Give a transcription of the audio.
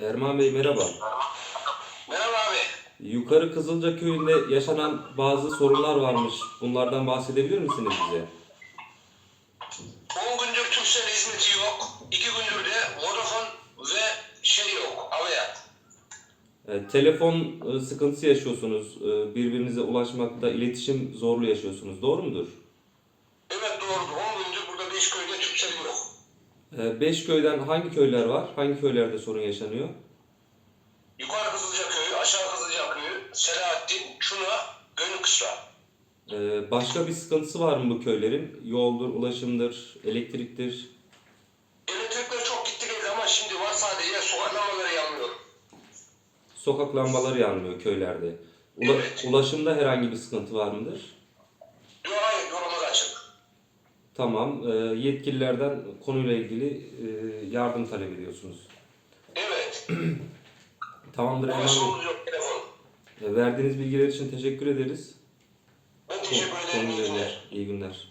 Erman Bey merhaba. Merhaba abi. Yukarı Kızılca köyünde yaşanan bazı sorunlar varmış. Bunlardan bahsedebilir misiniz bize? 10 gündür Türkcell hizmeti yok. 2 gündür de Vodafone ve şey yok. Avaya. E, telefon e, sıkıntısı yaşıyorsunuz. E, birbirinize ulaşmakta iletişim zorlu yaşıyorsunuz. Doğru mudur? Evet doğrudur. 10 gündür burada 5 köyde Türkcell yok. E, beş köyden hangi köyler var? Hangi köylerde sorun yaşanıyor? Yukarı Kızılca köyü, aşağı Kızılca köyü, Selahattin, Çuna, Gönül Kışla. E, başka bir sıkıntısı var mı bu köylerin? Yoldur, ulaşımdır, elektriktir. Elektrikler çok gitti geldi ama şimdi var sadece sokak lambaları yanmıyor. Sokak lambaları yanmıyor köylerde. Ula- Evet. Ulaşımda herhangi bir sıkıntı var mıdır? Tamam. E, yetkililerden konuyla ilgili e, yardım talep ediyorsunuz. Evet. Tamamdır Erman Bey. Ulaşımımız yok telefon. E, Verdiğiniz bilgiler için teşekkür ederiz. Ben teşekkür ederim. iyi ilgili. günler. İyi günler.